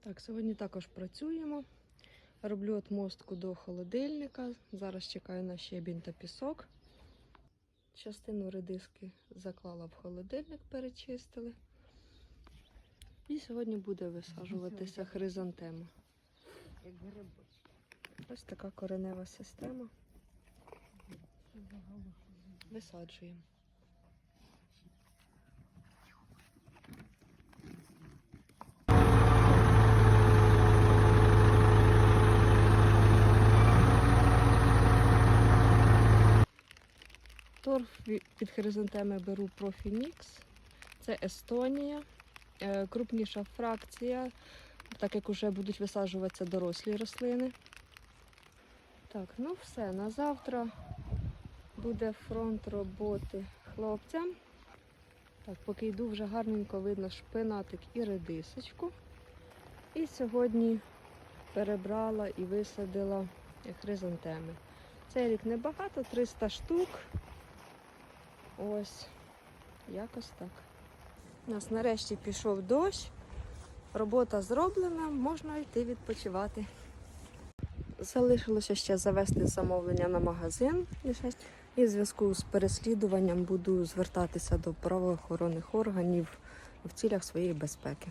Так, сьогодні також працюємо. Роблю отмостку до холодильника. Зараз чекаю на щебінь та пісок. Частину редиски заклала в холодильник, перечистили. І сьогодні буде висаджуватися хризантема. Ось така коренева система. Висаджуємо. Торф під хризантеми беру Профінікс. Це Естонія. Е, Крупніша фракція, так як вже будуть висаджуватися дорослі рослини. Так, ну все, на завтра буде фронт роботи хлопцям. Так, поки йду, вже гарненько видно шпинатик і редисочку. І сьогодні перебрала і висадила хризантеми. Цей рік небагато, 300 штук. Ось, якось так. У нас нарешті пішов дощ, робота зроблена, можна йти відпочивати. Залишилося ще завести замовлення на магазин. І в зв'язку з переслідуванням буду звертатися до правоохоронних органів в цілях своєї безпеки.